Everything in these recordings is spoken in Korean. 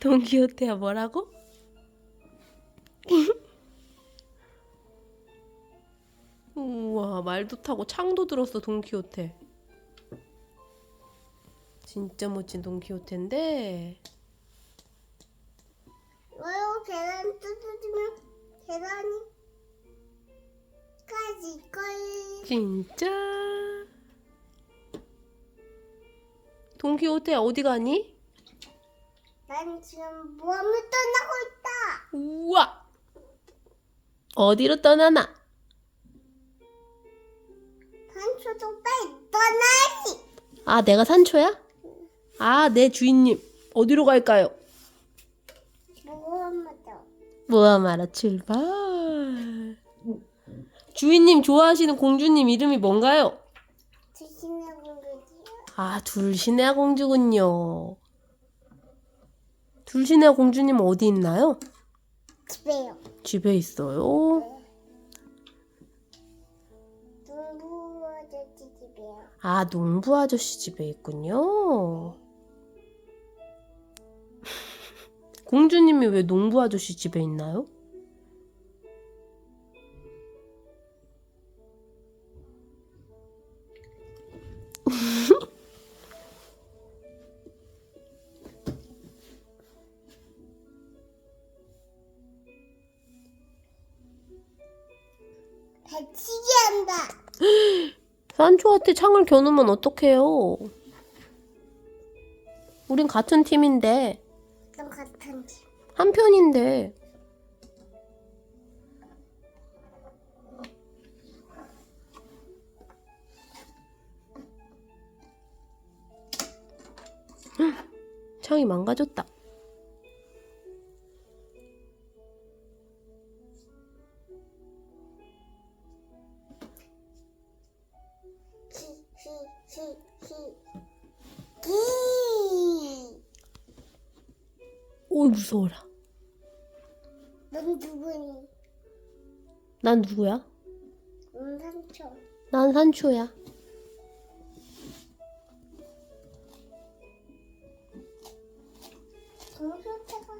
돈키호테야 뭐라고? 우와 말도 타고 창도 들었어 돈키호테 진짜 멋진 돈키호테인데 왜요? 계란 뜯어주면 계란이 까지 걸. 진짜 돈키호테 어디 가니? 난 지금 모험을 떠나고 있다. 우와 어디로 떠나나? 단초도 빨리 떠나야지. 아 내가 산초야? 아 내 주인님 어디로 갈까요? 무하마라 출발. 주인님 좋아하시는 공주님 이름이 뭔가요? 조심해 공주지. 아, 둘신의 공주군요. 둘신의 공주님 어디 있나요? 집에요. 집에 있어요. 농부 아저씨 집에요. 아, 농부 아저씨 집에 있군요. 공주님이 왜 농부 아저씨 집에 있나요? 배치기 한다. 산초한테 창을 겨누면 어떡해요? 우린 같은 팀인데, 좀 같은 집. 한 편인데. 헉, 창이 망가졌다. 기. 오, 무서워라. 넌 누구니? 난 누구야? 응 상처. 난 산초야. 동료태가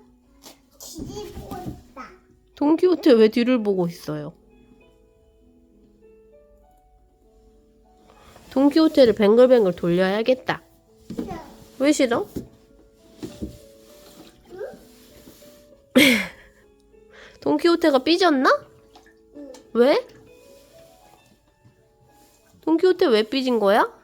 뒤를 보고 있다. 동키호테 왜 뒤를 보고 있어요? 동키호테를 뱅글뱅글 돌려야겠다. 왜 싫어? 동키호테가 삐졌나? 응. 왜? 동키호테 왜 삐진 거야?